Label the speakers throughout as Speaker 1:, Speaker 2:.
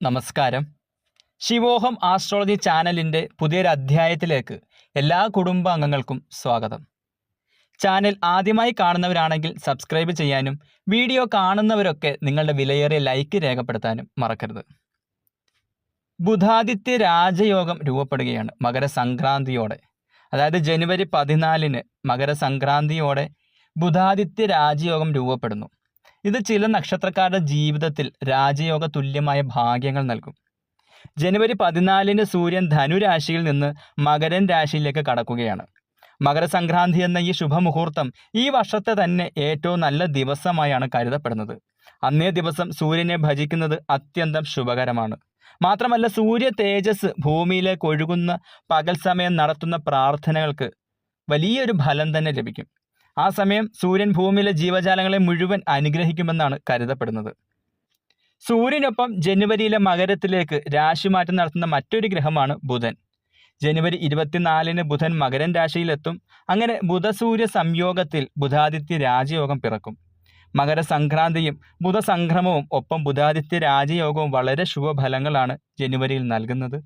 Speaker 1: നമസ്കാരം. ശിവോഹം ആസ്ട്രോളജി ചാനലിന്റെ പുതിയൊരു അധ്യായത്തിലേക്ക് എല്ലാ കുടുംബാംഗങ്ങൾക്കും സ്വാഗതം. ചാനൽ ആദ്യമായി കാണുന്നവരാണെങ്കിൽ സബ്സ്ക്രൈബ് ചെയ്യാനും വീഡിയോ കാണുന്നവരൊക്കെ നിങ്ങളുടെ വിലയേറിയ ലൈക്ക് രേഖപ്പെടുത്താനും മറക്കരുത്. ബുധാദിത്യ രാജയോഗം രൂപപ്പെടുകയാണ് മകരസംക്രാന്തിയോടെ. അതായത് ജനുവരി പതിനാലിന് മകരസംക്രാന്തിയോടെ ബുധാദിത്യ രാജയോഗം രൂപപ്പെടുന്നു. ഇത് ചില നക്ഷത്രക്കാരുടെ ജീവിതത്തിൽ രാജയോഗ തുല്യമായ ഭാഗ്യങ്ങൾ നൽകും. ജനുവരി പതിനാലിന് സൂര്യൻ ധനുരാശിയിൽ നിന്ന് മകരൻ രാശിയിലേക്ക് കടക്കുകയാണ്. മകരസംക്രാന്തി എന്ന ഈ ശുഭമുഹൂർത്തം ഈ വർഷത്തെ തന്നെ ഏറ്റവും നല്ല ദിവസമായാണ് കരുതപ്പെടുന്നത്. അന്നേ ദിവസം സൂര്യനെ ഭജിക്കുന്നത് അത്യന്തം ശുഭകരമാണ്. മാത്രമല്ല സൂര്യ തേജസ് ഭൂമിയിലേക്ക് ഒഴുകുന്ന പകൽ സമയം നടത്തുന്ന പ്രാർത്ഥനകൾക്ക് വലിയൊരു ഫലം തന്നെ ലഭിക്കും. ആ സമയം സൂര്യൻ ഭൂമിയിലെ ജീവജാലങ്ങളെ മുഴുവൻ അനുഗ്രഹിക്കുമെന്നാണ് കരുതപ്പെടുന്നത്. സൂര്യനൊപ്പം ജനുവരിയിലെ മകരത്തിലേക്ക് രാശിമാറ്റം നടത്തുന്ന മറ്റൊരു ഗ്രഹമാണ് ബുധൻ. ജനുവരി ഇരുപത്തിനാലിന് ബുധൻ മകരൻ രാശിയിലെത്തും. അങ്ങനെ ബുധസൂര്യ സംയോഗത്തിൽ ബുധാദിത്യ രാജയോഗം പിറക്കും. മകരസംക്രാന്തിയും ബുധസംക്രമവും ഒപ്പം ബുധാദിത്യ രാജയോഗവും വളരെ ശുഭഫലങ്ങളാണ് ജനുവരിയിൽ നൽകുന്നത്.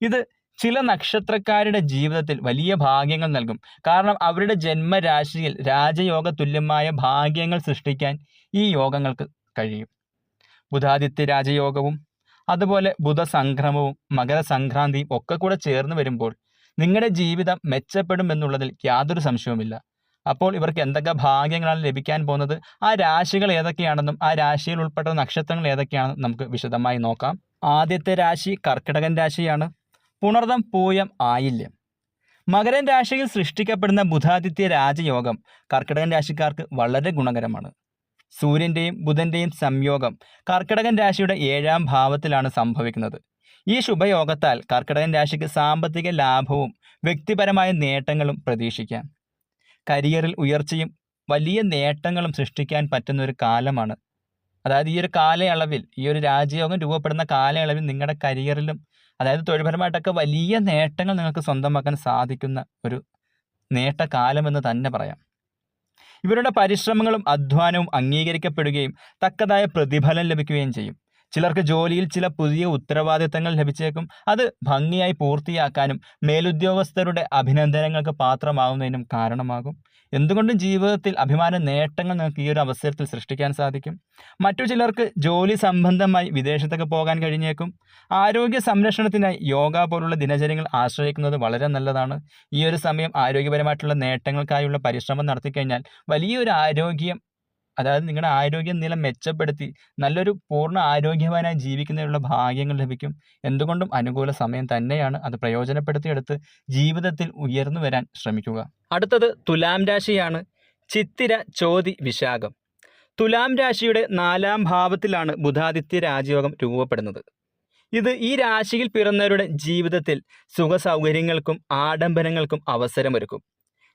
Speaker 1: ഇത് ചില നക്ഷത്രക്കാരുടെ ജീവിതത്തിൽ വലിയ ഭാഗ്യങ്ങൾ നൽകും. കാരണം അവരുടെ ജന്മരാശിയിൽ രാജയോഗ തുല്യമായ ഭാഗ്യങ്ങൾ സൃഷ്ടിക്കാൻ ഈ യോഗങ്ങൾക്ക് കഴിയും. ബുധാദിത്യ രാജയോഗവും അതുപോലെ ബുധസംക്രമവും മകരസംക്രാന്തിയും ഒക്കെ കൂടെ ചേർന്ന് വരുമ്പോൾ നിങ്ങളുടെ ജീവിതം മെച്ചപ്പെടുമെന്നുള്ളതിൽ യാതൊരു സംശയവുമില്ല. അപ്പോൾ ഇവർക്ക് എന്തൊക്കെ ഭാഗ്യങ്ങളാണ് ലഭിക്കാൻ പോകുന്നത്? ആ രാശികൾ ഏതൊക്കെയാണെന്നും ആ രാശിയിൽ ഉൾപ്പെട്ട നക്ഷത്രങ്ങൾ ഏതൊക്കെയാണെന്നും നമുക്ക് വിശദമായി നോക്കാം. ആദ്യത്തെ രാശി കർക്കിടകൻ രാശിയാണ്. പുണർദം പൂയം ആയില്യം. മകരൻ രാശിയിൽ സൃഷ്ടിക്കപ്പെടുന്ന ബുധാദിത്യ രാജയോഗം കർക്കിടകൻ രാശിക്കാർക്ക് വളരെ ഗുണകരമാണ്. സൂര്യന്റെയും ബുധന്റെയും സംയോഗം കർക്കിടകൻ രാശിയുടെ ഏഴാം ഭാവത്തിലാണ് സംഭവിക്കുന്നത്. ഈ ശുഭയോഗത്താൽ കർക്കിടകൻ രാശിക്ക് സാമ്പത്തിക ലാഭവും വ്യക്തിപരമായ നേട്ടങ്ങളും പ്രതീക്ഷിക്കാം. കരിയറിൽ ഉയർച്ചയും വലിയ നേട്ടങ്ങളും സൃഷ്ടിക്കാൻ പറ്റുന്ന ഒരു കാലമാണ്. അതായത് ഈ ഒരു കാലയളവിൽ ഈ ഒരു രാജയോഗം രൂപപ്പെടുന്ന കാലയളവിൽ നിങ്ങളുടെ കരിയറിലും അതായത് തൊഴിൽപരമായിട്ടൊക്കെ വലിയ നേട്ടങ്ങൾ നിങ്ങൾക്ക് സ്വന്തമാക്കാൻ സാധിക്കുന്ന ഒരു നേട്ടകാലമെന്ന് തന്നെ പറയാം. ഇവരുടെ പരിശ്രമങ്ങളും അധ്വാനവും അംഗീകരിക്കപ്പെടുകയും തക്കതായ പ്രതിഫലം ലഭിക്കുകയും ചെയ്യും. ചിലർക്ക് ജോലിയിൽ ചില പുതിയ ഉത്തരവാദിത്തങ്ങൾ ലഭിച്ചേക്കും. അത് ഭംഗിയായി പൂർത്തിയാക്കാനും മേലുദ്യോഗസ്ഥരുടെ അഭിനന്ദനങ്ങൾക്ക് പാത്രമാകുന്നതിനും കാരണമാകും. എന്തുകൊണ്ടും ജീവിതത്തിൽ അഭിമാന നേട്ടങ്ങൾ നിങ്ങൾക്ക് ഈ ഒരു അവസരത്തിൽ സൃഷ്ടിക്കാൻ സാധിക്കും. മറ്റു ചിലർക്ക് ജോലി സംബന്ധമായി വിദേശത്തൊക്കെ പോകാൻ കഴിഞ്ഞേക്കും. ആരോഗ്യ സംരക്ഷണത്തിനായി യോഗ പോലുള്ള ദിനചര്യങ്ങൾ ആശ്രയിക്കുന്നത് വളരെ നല്ലതാണ്. ഈ ഒരു സമയം ആരോഗ്യപരമായിട്ടുള്ള നേട്ടങ്ങൾക്കായുള്ള പരിശ്രമം നടത്തിക്കഴിഞ്ഞാൽ വലിയൊരു ആരോഗ്യം അതായത് നിങ്ങളുടെ ആരോഗ്യ നില മെച്ചപ്പെടുത്തി നല്ലൊരു പൂർണ ആരോഗ്യവാനായി ജീവിക്കുന്നതിനുള്ള ഭാഗ്യങ്ങൾ ലഭിക്കും. എന്തുകൊണ്ടും അനുകൂല സമയം തന്നെയാണ് അത് പ്രയോജനപ്പെടുത്തിയെടുത്ത് ജീവിതത്തിൽ ഉയർന്നു വരാൻ ശ്രമിക്കുക. അടുത്തത് തുലാം രാശിയാണ് ചിത്തിര ചോതി വിശാഖം. തുലാം രാശിയുടെ നാലാം ഭാവത്തിലാണ് ബുധാദിത്യ രാജയോഗം രൂപപ്പെടുന്നത്. ഇത് ഈ രാശിയിൽ പിറന്നവരുടെ ജീവിതത്തിൽ സുഖസൗകര്യങ്ങൾക്കും ആഡംബരങ്ങൾക്കും അവസരമൊരുക്കും.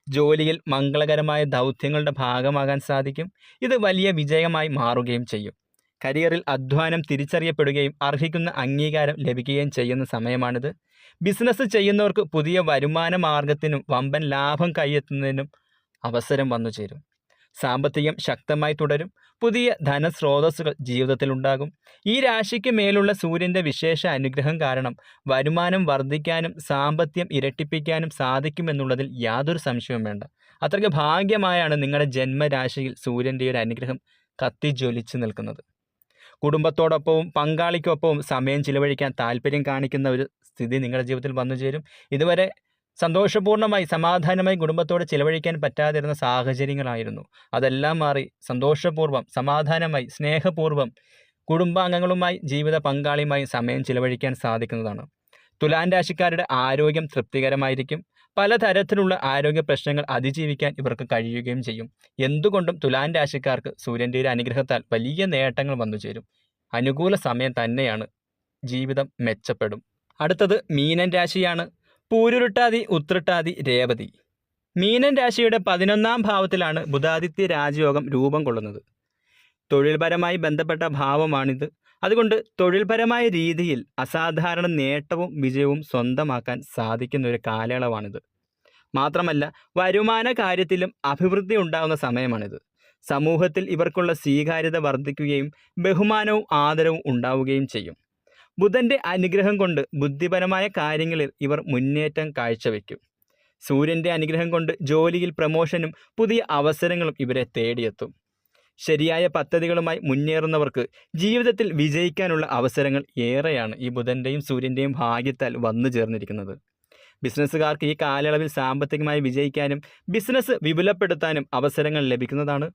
Speaker 1: ജോലിയിൽ മംഗളകരമായ ദൗത്യങ്ങളുടെ ഭാഗമാകാൻ സാധിക്കും. ഇത് വലിയ വിജയമായി മാറുകയും ചെയ്യും. കരിയറിൽ അധ്വാനം തിരിച്ചറിയപ്പെടുകയും അർഹിക്കുന്ന അംഗീകാരം ലഭിക്കുകയും ചെയ്യുന്ന സമയമാണിത്. ബിസിനസ് ചെയ്യുന്നവർക്ക് പുതിയ വരുമാന മാർഗത്തിനും വമ്പൻ ലാഭം കൈയെത്തുന്നതിനും അവസരം വന്നു ചേരും സാമ്പത്തികം ശക്തമായി തുടരും. പുതിയ ധനസ്രോതസ്സുകൾ ജീവിതത്തിലുണ്ടാകും. ഈ രാശിക്ക് മേലുള്ള സൂര്യന്റെ വിശേഷ അനുഗ്രഹം കാരണം വരുമാനം വർദ്ധിക്കാനും സാമ്പത്തികം ഇരട്ടിപ്പിക്കാനും സാധിക്കുമെന്നുള്ളതിൽ യാതൊരു സംശയവും വേണ്ട. അത്രയ്ക്ക് ഭാഗ്യമായാണ് നിങ്ങളുടെ ജന്മരാശിയിൽ സൂര്യന്റെ ഒരു അനുഗ്രഹം കത്തിജ്വലിച്ച് നിൽക്കുന്നത്. കുടുംബത്തോടൊപ്പവും പങ്കാളിക്കൊപ്പവും സമയം ചിലവഴിക്കാൻ താല്പര്യം കാണിക്കുന്ന ഒരു സ്ഥിതി നിങ്ങളുടെ ജീവിതത്തിൽ വന്നു ചേരും ഇതുവരെ സന്തോഷപൂർണമായി സമാധാനമായി കുടുംബത്തോട് ചിലവഴിക്കാൻ പറ്റാതിരുന്ന സാഹചര്യങ്ങളായിരുന്നു. അതെല്ലാം മാറി സന്തോഷപൂർവം സമാധാനമായി സ്നേഹപൂർവം കുടുംബാംഗങ്ങളുമായി ജീവിത പങ്കാളിയുമായി സമയം ചിലവഴിക്കാൻ സാധിക്കുന്നതാണ്. തുലാൻ രാശിക്കാരുടെ ആരോഗ്യം തൃപ്തികരമായിരിക്കും. പലതരത്തിലുള്ള ആരോഗ്യ പ്രശ്നങ്ങൾ അതിജീവിക്കാൻ ഇവർക്ക് കഴിയുകയും ചെയ്യും. എന്തുകൊണ്ടും തുലാൻ രാശിക്കാർക്ക് സൂര്യന്റെ ഒരു അനുഗ്രഹത്താൽ വലിയ നേട്ടങ്ങൾ വന്നു ചേരും. അനുകൂല സമയം തന്നെയാണ് ജീവിതം മെച്ചപ്പെടും. അടുത്തത് മീനൻ രാശിയാണ്. പൂരുരുട്ടാതി ഉത്രട്ടാതി രേവതി. മീനൻ രാശിയുടെ പതിനൊന്നാം ഭാവത്തിലാണ് ബുധാദിത്യ രാജയോഗം രൂപം കൊള്ളുന്നത്. തൊഴിൽപരമായി ബന്ധപ്പെട്ട ഭാവമാണിത്. അതുകൊണ്ട് തൊഴിൽപരമായ രീതിയിൽ അസാധാരണ നേട്ടവും വിജയവും സ്വന്തമാക്കാൻ സാധിക്കുന്ന ഒരു കാലയളവാണിത്. മാത്രമല്ല വരുമാന കാര്യത്തിലും അഭിവൃദ്ധി ഉണ്ടാകുന്ന സമയമാണിത്. സമൂഹത്തിൽ ഇവർക്കുള്ള സ്വീകാര്യത വർദ്ധിക്കുകയും ബഹുമാനവും ആദരവും ഉണ്ടാവുകയും ചെയ്യും. ബുധന്റെ അനുഗ്രഹം കൊണ്ട് ബുദ്ധിപരമായ കാര്യങ്ങളിൽ ഇവർ മുന്നേറ്റം കാഴ്ചവെക്കും. സൂര്യന്റെ അനുഗ്രഹം കൊണ്ട് ജോലിയിൽ പ്രമോഷനും പുതിയ അവസരങ്ങളും ഇവരെ തേടിയെത്തും. ശരിയായ പദ്ധതികളുമായി മുന്നേറുന്നവർക്ക് ജീവിതത്തിൽ വിജയിക്കാനുള്ള അവസരങ്ങൾ ഏറെയാണ് ഈ ബുധന്റെയും സൂര്യന്റെയും ഭാഗ്യത്താൽ വന്നു ചേർന്നിരിക്കുന്നത്. ബിസിനസ്സുകാർക്ക് ഈ കാലയളവിൽ സാമ്പത്തികമായി വിജയിക്കാനും ബിസിനസ് വിപുലപ്പെടുത്താനും അവസരങ്ങൾ ലഭിക്കുന്നതാണ്.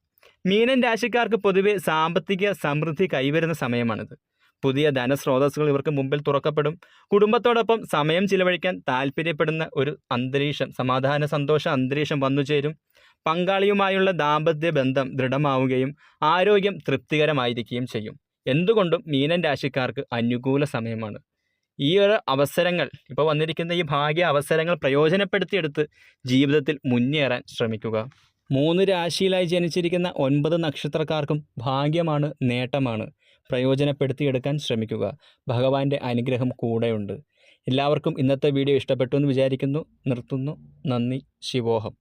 Speaker 1: മീനൻ രാശിക്കാർക്ക് പൊതുവെ സാമ്പത്തിക സമൃദ്ധി കൈവരുന്ന സമയമാണിത്. പുതിയ ധനസ്രോതസ്സുകൾ ഇവർക്ക് മുമ്പിൽ തുറക്കപ്പെടും. കുടുംബത്തോടൊപ്പം സമയം ചിലവഴിക്കാൻ താല്പര്യപ്പെടുന്ന ഒരു അന്തരീക്ഷം സമാധാന സന്തോഷ അന്തരീക്ഷം വന്നു ചേരും പങ്കാളിയുമായുള്ള ദാമ്പത്യ ബന്ധം ദൃഢമാവുകയും ആരോഗ്യം തൃപ്തികരമായിരിക്കുകയും ചെയ്യും. എന്തുകൊണ്ടും മീനൻ രാശിക്കാർക്ക് അനുകൂല സമയമാണ്. ഈ ഒരു അവസരങ്ങൾ ഇപ്പോൾ വന്നിരിക്കുന്ന ഈ ഭാഗ്യ അവസരങ്ങൾ പ്രയോജനപ്പെടുത്തിയെടുത്ത് ജീവിതത്തിൽ മുന്നേറാൻ ശ്രമിക്കുക. മൂന്ന് രാശിയിലായി ജനിച്ചിരിക്കുന്ന ഒൻപത് നക്ഷത്രക്കാർക്കും ഭാഗ്യമാണ് നേട്ടമാണ്. പ്രയോജനപ്പെടുത്തിയെടുക്കാൻ ശ്രമിക്കുക. ഭഗവാന്റെ അനുഗ്രഹം കൂടെയുണ്ട്. എല്ലാവർക്കും ഇന്നത്തെ വീഡിയോ ഇഷ്ടപ്പെട്ടു എന്ന് വിചാരിക്കുന്നു. നിർത്തുന്നു. നന്ദി. ശിവോഹം.